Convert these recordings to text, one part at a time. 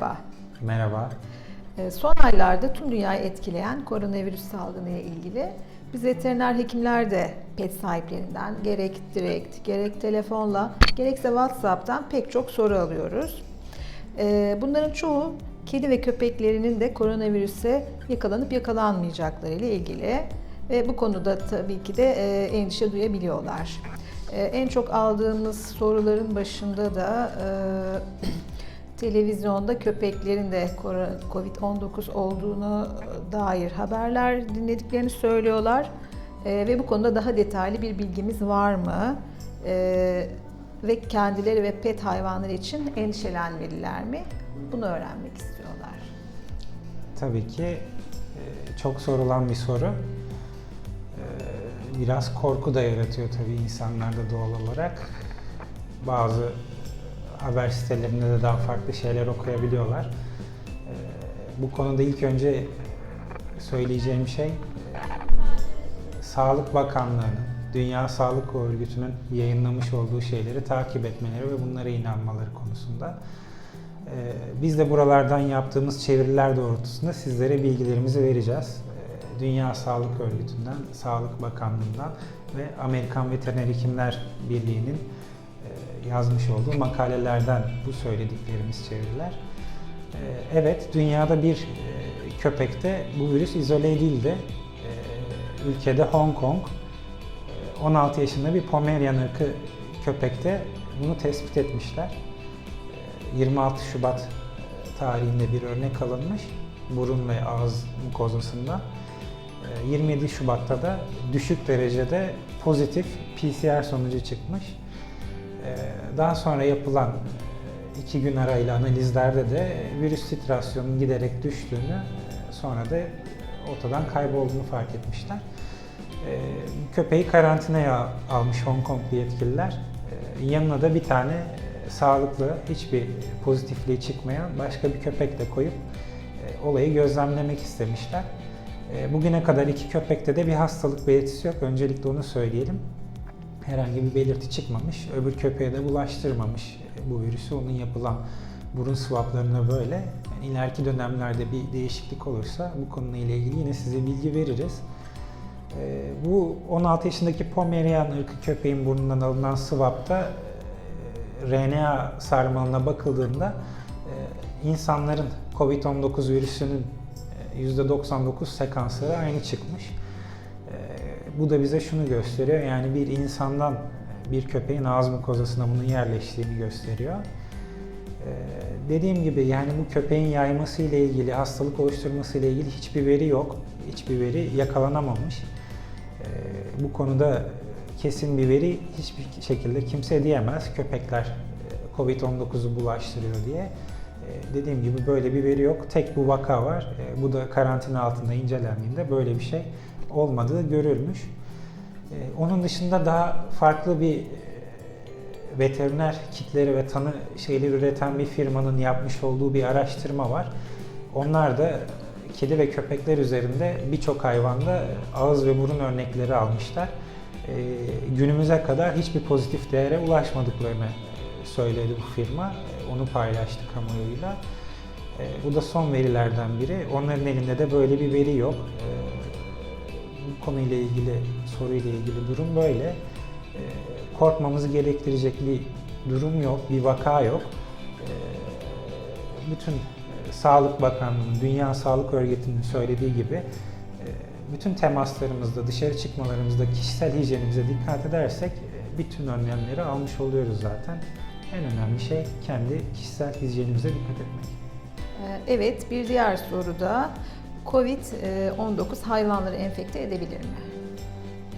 merhaba. Merhaba. Ee, Son aylarda tüm dünyayı etkileyen koronavirüs salgını ile ilgili biz veteriner hekimler de pet sahiplerinden gerek direkt, gerek telefonla, gerekse WhatsApp'tan pek çok soru alıyoruz. Ee, Bunların çoğu kedi ve köpeklerinin de koronavirüse yakalanıp yakalanmayacakları ile ilgili ve bu konuda tabii ki de e, endişe duyabiliyorlar. Ee, En çok aldığımız soruların başında da e, televizyonda köpeklerin de koro- Covid-19 olduğunu dair haberler dinlediklerini söylüyorlar. Ee, ve bu konuda daha detaylı bir bilgimiz var mı? Ee, ve kendileri ve pet hayvanları için endişelenmeliler mi? Bunu öğrenmek istiyorlar. Tabii ki e, çok sorulan bir soru. E, Biraz korku da yaratıyor tabii insanlarda doğal olarak. Bazı haber sitelerinde de daha farklı şeyler okuyabiliyorlar. E, Bu konuda ilk önce söyleyeceğim şey Sağlık Bakanlığı'nın, Dünya Sağlık Örgütü'nün yayınlamış olduğu şeyleri takip etmeleri ve bunlara inanmaları konusunda. Ee, Biz de buralardan yaptığımız çeviriler doğrultusunda sizlere bilgilerimizi vereceğiz. Ee, Dünya Sağlık Örgütü'nden, Sağlık Bakanlığı'ndan ve Amerikan Veteriner Hekimler Birliği'nin yazmış olduğu makalelerden bu söylediklerimiz çeviriler. Ee, Evet, dünyada bir e, köpekte bu virüs izole edildi. Ee, Ülkede Hong Kong, e, 16 yaşında bir Pomerian ırkı köpekte bunu tespit etmişler. 26 Şubat tarihinde bir örnek alınmış burun ve ağız mukozasında. 27 Şubat'ta da düşük derecede pozitif PCR sonucu çıkmış. Daha sonra yapılan iki gün arayla analizlerde de virüs titrasyonunun giderek düştüğünü sonra da ortadan kaybolduğunu fark etmişler. Köpeği karantinaya almış Hong Konglu yetkililer. Yanına da bir tane sağlıklı, hiçbir pozitifliği çıkmayan başka bir köpek de koyup e, olayı gözlemlemek istemişler. E, bugüne kadar iki köpekte de bir hastalık belirtisi yok. Öncelikle onu söyleyelim. Herhangi bir belirti çıkmamış. Öbür köpeğe de bulaştırmamış e, bu virüsü. Onun yapılan burun swaplarına böyle. Yani ileriki dönemlerde bir değişiklik olursa bu konuyla ilgili yine size bilgi veririz. E, bu 16 yaşındaki Pomerian ırkı köpeğin burnundan alınan swapta RNA sarmalına bakıldığında e, insanların COVID-19 virüsünün e, %99 sekansları aynı çıkmış. Bu da bize şunu gösteriyor. Yani bir insandan bir köpeğin ağız mukozasına bunun yerleştiğini gösteriyor. Dediğim gibi yani bu köpeğin yayması ile ilgili, hastalık oluşturması ile ilgili hiçbir veri yok. Hiçbir veri yakalanamamış. Bu konuda kesin bir veri hiçbir şekilde kimse diyemez. Köpekler e, Covid-19'u bulaştırıyor diye. E, Dediğim gibi böyle bir veri yok. Tek bu vaka var. E, Bu da karantina altında incelendiğinde böyle bir şey olmadığı görülmüş. Onun dışında daha farklı bir veteriner kitleri ve tanı şeyleri üreten bir firmanın yapmış olduğu bir araştırma var. Onlar da kedi ve köpekler üzerinde birçok hayvanda ağız ve burun örnekleri almışlar. Ee, günümüze kadar hiçbir pozitif değere ulaşmadıklarını söyledi bu firma. Ee, Onu paylaştı kamuoyuyla. Ee, Bu da son verilerden biri. Onların elinde de böyle bir veri yok. Bu konuyla ilgili, soruyla ilgili durum böyle. Ee, Korkmamızı gerektirecek bir durum yok, bir vaka yok. Ee, Bütün e, Sağlık Bakanlığı'nın, Dünya Sağlık Örgütü'nün söylediği gibi e, bütün temaslarımızda, dışarı çıkmalarımızda kişisel hijyenimize dikkat edersek e, bütün önlemleri almış oluyoruz zaten. En önemli şey kendi kişisel hijyenimize dikkat etmek. Ee, Evet, bir diğer soru da Covid-19 hayvanları enfekte edebilir mi?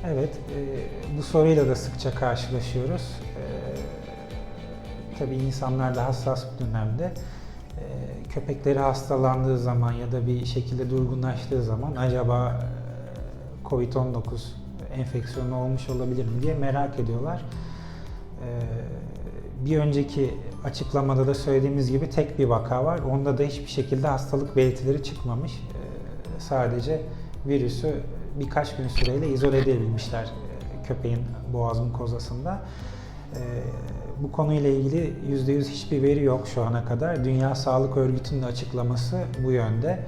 Evet, e, bu soruyla da sıkça karşılaşıyoruz. E, tabii insanlar da hassas bir dönemde e, köpekleri hastalandığı zaman ya da bir şekilde durgunlaştığı zaman acaba e, Covid-19 enfeksiyonu olmuş olabilir mi diye merak ediyorlar. E, bir önceki açıklamada da söylediğimiz gibi tek bir vaka var. Onda da hiçbir şekilde hastalık belirtileri çıkmamış. Sadece virüsü birkaç gün süreyle izole edebilmişler e, köpeğin boğaz mukozasında. E, Bu konuyla ilgili %100 hiçbir veri yok şu ana kadar. Dünya Sağlık Örgütü'nün açıklaması bu yönde.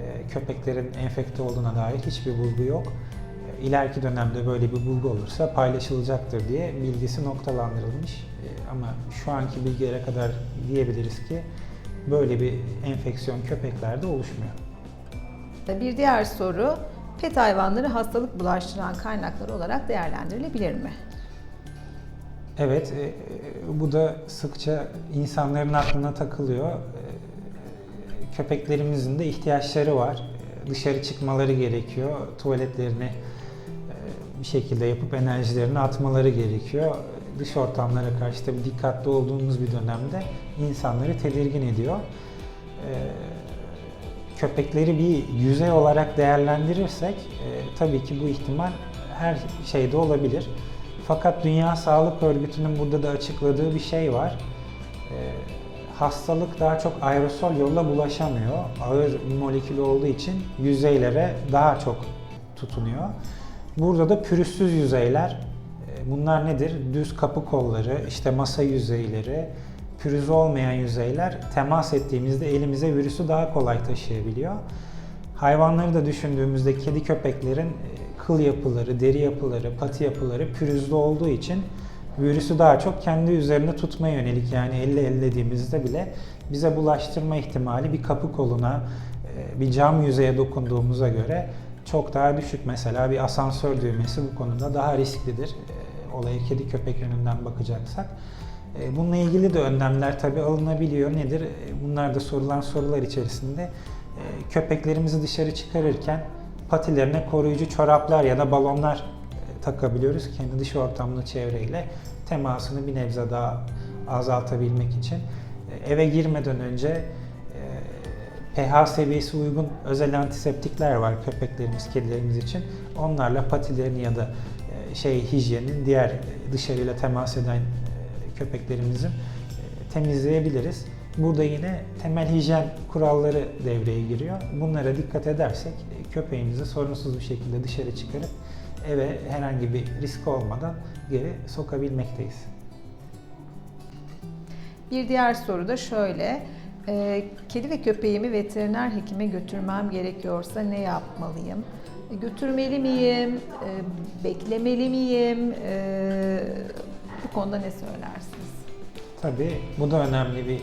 E, Köpeklerin enfekte olduğuna dair hiçbir bulgu yok. İleriki dönemde böyle bir bulgu olursa paylaşılacaktır diye bilgisi noktalandırılmış. Ama şu anki bilgilere kadar diyebiliriz ki böyle bir enfeksiyon köpeklerde oluşmuyor. Bir diğer soru, pet hayvanları hastalık bulaştıran kaynaklar olarak değerlendirilebilir mi? Evet, e, e, bu da sıkça insanların aklına takılıyor. E, Köpeklerimizin de ihtiyaçları var. Dışarı çıkmaları gerekiyor. Tuvaletlerini bir şekilde yapıp enerjilerini atmaları gerekiyor. Dış ortamlara karşı tabii dikkatli olduğumuz bir dönemde insanları tedirgin ediyor. E, Köpekleri bir yüzey olarak değerlendirirsek e, tabii ki bu ihtimal her şeyde olabilir. Fakat Dünya Sağlık Örgütü'nün burada da açıkladığı bir şey var. Ee, hastalık daha çok aerosol yolla bulaşamıyor. Ağır molekül olduğu için yüzeylere daha çok tutunuyor. Burada da pürüzsüz yüzeyler. e, Bunlar nedir? Düz kapı kolları, işte masa yüzeyleri, pürüzü olmayan yüzeyler temas ettiğimizde elimize virüsü daha kolay taşıyabiliyor. Hayvanları da düşündüğümüzde kedi köpeklerin e, kıl yapıları, deri yapıları, pati yapıları pürüzlü olduğu için virüsü daha çok kendi üzerine tutmaya yönelik yani elle ellediğimizde bile bize bulaştırma ihtimali bir kapı koluna, e, bir cam yüzeye dokunduğumuza göre çok daha düşük. Mesela bir asansör düğmesi bu konuda daha risklidir. E, Olaya kedi köpek yönünden bakacaksak. E, Bununla ilgili de önlemler tabii alınabiliyor. Nedir? E, Bunlar da sorulan sorular içerisinde e, köpeklerimizi dışarı çıkarırken patilerine koruyucu çoraplar ya da balonlar takabiliyoruz. Kendi dış ortamlı çevreyle temasını bir nebze daha azaltabilmek için. Eve girmeden önce pH seviyesi uygun özel antiseptikler var köpeklerimiz, kedilerimiz için. Onlarla patilerini ya da şey hijyenin diğer dışarıyla temas eden köpeklerimizin e, temizleyebiliriz. Burada yine temel hijyen kuralları devreye giriyor. Bunlara dikkat edersek e, köpeğimizi sorunsuz bir şekilde dışarı çıkarıp eve herhangi bir risk olmadan geri sokabilmekteyiz. Bir diğer soru da şöyle. e, Kedi ve köpeğimi veteriner hekime götürmem gerekiyorsa ne yapmalıyım? Götürmeli miyim? Beklemeli miyim? Bu konuda ne söylersiniz? Tabii bu da önemli bir e,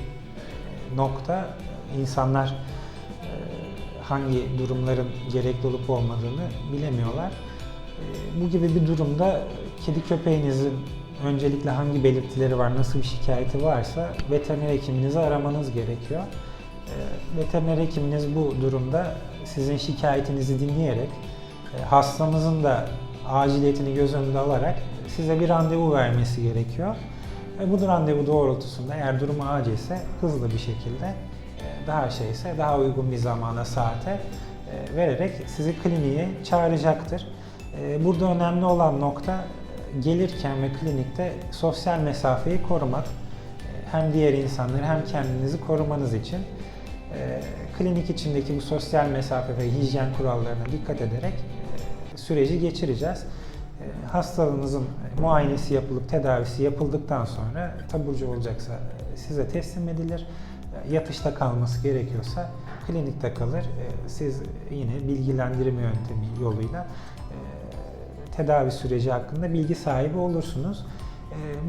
nokta. İnsanlar e, hangi durumların gerekli olup olmadığını bilemiyorlar. E, Bu gibi bir durumda kedi köpeğinizin öncelikle hangi belirtileri var, nasıl bir şikayeti varsa veteriner hekiminizi aramanız gerekiyor. Veteriner hekiminiz bu durumda sizin şikayetinizi dinleyerek hastamızın da aciliyetini göz önünde alarak size bir randevu vermesi gerekiyor. Ve bu randevu doğrultusunda eğer durumu acilse hızlı bir şekilde e, daha şeyse daha uygun bir zamana saate e, vererek sizi kliniğe çağıracaktır. E, Burada önemli olan nokta e, gelirken ve klinikte sosyal mesafeyi korumak. E, Hem diğer insanları hem kendinizi korumanız için e, klinik içindeki bu sosyal mesafe ve hijyen kurallarına dikkat ederek e, süreci geçireceğiz. E, Hastalığınızın muayenesi yapılıp tedavisi yapıldıktan sonra taburcu olacaksa e, size teslim edilir. E, Yatışta kalması gerekiyorsa klinikte kalır. Siz yine bilgilendirme yöntemi yoluyla tedavi süreci hakkında bilgi sahibi olursunuz.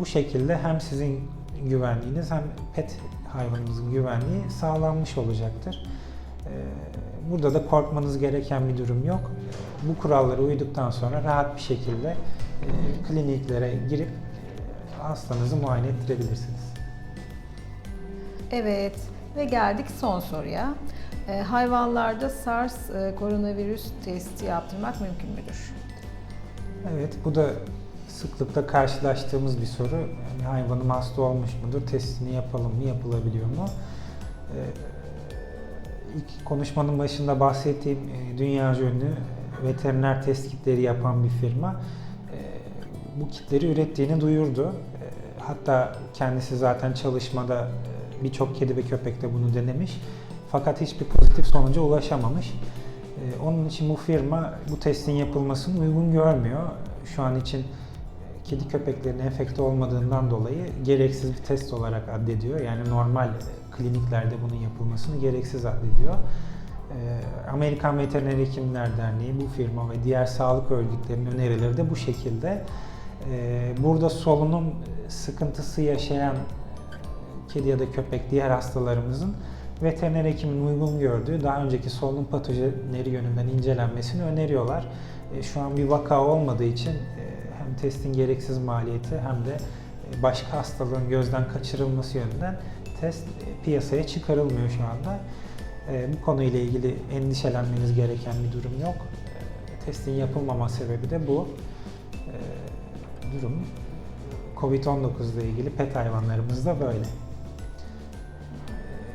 Bu şekilde hem sizin güvenliğiniz hem pet hayvanınızın güvenliği sağlanmış olacaktır. Burada da korkmanız gereken bir durum yok. Bu kurallara uyduktan sonra rahat bir şekilde e, kliniklere girip e, hastanızı muayene ettirebilirsiniz. Evet ve geldik son soruya. E, Hayvanlarda SARS e, koronavirüs testi yaptırmak mümkün müdür? Evet, bu da sıklıkla karşılaştığımız bir soru. Yani hayvanım hasta olmuş mudur? Testini yapalım mı? Yapılabiliyor mu? Ee, ilk konuşmanın başında bahsettiğim e, dünya ünlü veteriner test kitleri yapan bir firma e, bu kitleri ürettiğini duyurdu. E, Hatta kendisi zaten çalışmada e, birçok kedi ve köpekte bunu denemiş. Fakat hiçbir pozitif sonuca ulaşamamış. Onun için bu firma bu testin yapılmasını uygun görmüyor. Şu an için kedi köpeklerin enfekte olmadığından dolayı gereksiz bir test olarak addediyor. Yani normal kliniklerde bunun yapılmasını gereksiz addediyor. Ee, Amerikan Veteriner Hekimler Derneği, bu firma ve diğer sağlık örgütlerinin önerileri de bu şekilde. Ee, Burada solunum sıkıntısı yaşayan kedi ya da köpek diğer hastalarımızın veteriner hekimin uygun gördüğü daha önceki solunum patojenleri yönünden incelenmesini öneriyorlar. E, Şu an bir vaka olmadığı için e, hem testin gereksiz maliyeti hem de e, başka hastalığın gözden kaçırılması yönünden test e, piyasaya çıkarılmıyor şu anda. E, Bu konuyla ilgili endişelenmeniz gereken bir durum yok. E, Testin yapılmama sebebi de bu. E, Durum Covid-19 ile ilgili pet hayvanlarımızda böyle.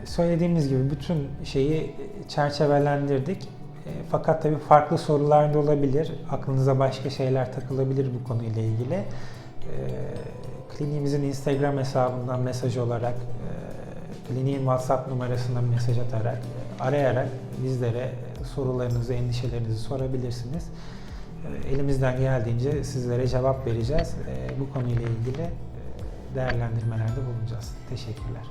Söylediğimiz gibi bütün şeyi çerçevelendirdik. Fakat tabii farklı sorular da olabilir. Aklınıza başka şeyler takılabilir bu konuyla ilgili. E, Kliniğimizin Instagram hesabından mesaj olarak, e, kliniğin WhatsApp numarasından mesaj atarak, arayarak bizlere sorularınızı, endişelerinizi sorabilirsiniz. E, Elimizden geldiğince sizlere cevap vereceğiz. E, Bu konuyla ilgili e, değerlendirmelerde bulunacağız. Teşekkürler.